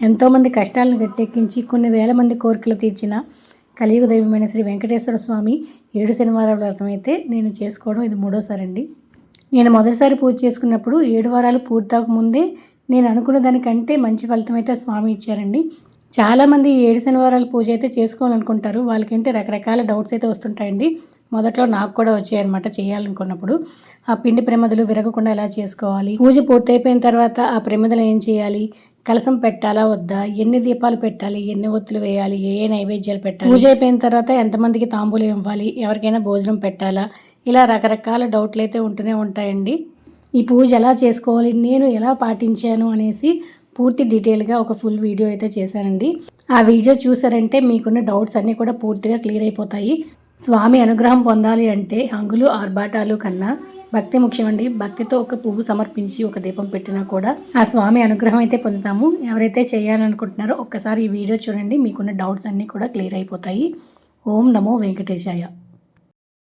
ఎంతోమంది కష్టాలను గట్టెక్కించి కొన్ని వేల మంది కోరికలు తీర్చిన కలియుగ దైవమైన శ్రీ వెంకటేశ్వర స్వామి ఏడు శనివారాల వ్రతం అయితే నేను చేసుకోవడం ఇది మూడోసారి అండి. నేను మొదటిసారి పూజ చేసుకున్నప్పుడు ఏడు వారాలు పూర్తవక ముందే నేను అనుకున్న దానికంటే మంచి ఫలితం అయితే స్వామి ఇచ్చారండి. చాలామంది ఏడు శనివారాల పూజ అయితే చేసుకోవాలనుకుంటారు. వాళ్ళకంటే రకరకాల డౌట్స్ అయితే వస్తుంటాయండి. మొదట్లో నాకు కూడా వచ్చాయన్నమాట చేయాలనుకున్నప్పుడు. ఆ పిండి ప్రమిదలు విరగకుండా ఎలా చేసుకోవాలి? పూజ పూర్తయిపోయిన తర్వాత ఆ ప్రమిదలు ఏం చేయాలి? కలసం పెట్టాలా? వద్దా? ఎన్ని దీపాలు పెట్టాలి? ఎన్ని ఒత్తులు వేయాలి? ఏ ఏ నైవేద్యాలు పెట్టాలి? పూజ అయిపోయిన తర్వాత ఎంతమందికి తాంబూలు ఇవ్వాలి? ఎవరికైనా భోజనం పెట్టాలా? ఇలా రకరకాల డౌట్లు అయితే ఉంటూనే ఉంటాయండి. ఈ పూజ ఎలా చేసుకోవాలి? నేను ఎలా పాటించాను? అనేసి పూర్తి డీటెయిల్గా ఒక ఫుల్ వీడియో అయితే చేశానండి. ఆ వీడియో చూసారంటే మీకున్న డౌట్స్ అన్నీ కూడా పూర్తిగా క్లియర్ అయిపోతాయి. స్వామి అనుగ్రహం పొందాలి అంటే హంగులు ఆర్భాటాలు కన్నా భక్తి ముఖ్యమండి. భక్తితో ఒక పువ్వు సమర్పించి ఒక దీపం పెట్టినా కూడా ఆ స్వామి అనుగ్రహం అయితే పొందుతాము. ఎవరైతే చేయాలనుకుంటున్నారో ఒక్కసారి ఈ వీడియో చూడండి. మీకున్న డౌట్స్ అన్నీ కూడా క్లియర్ అయిపోతాయి. ఓం నమో వెంకటేశాయ.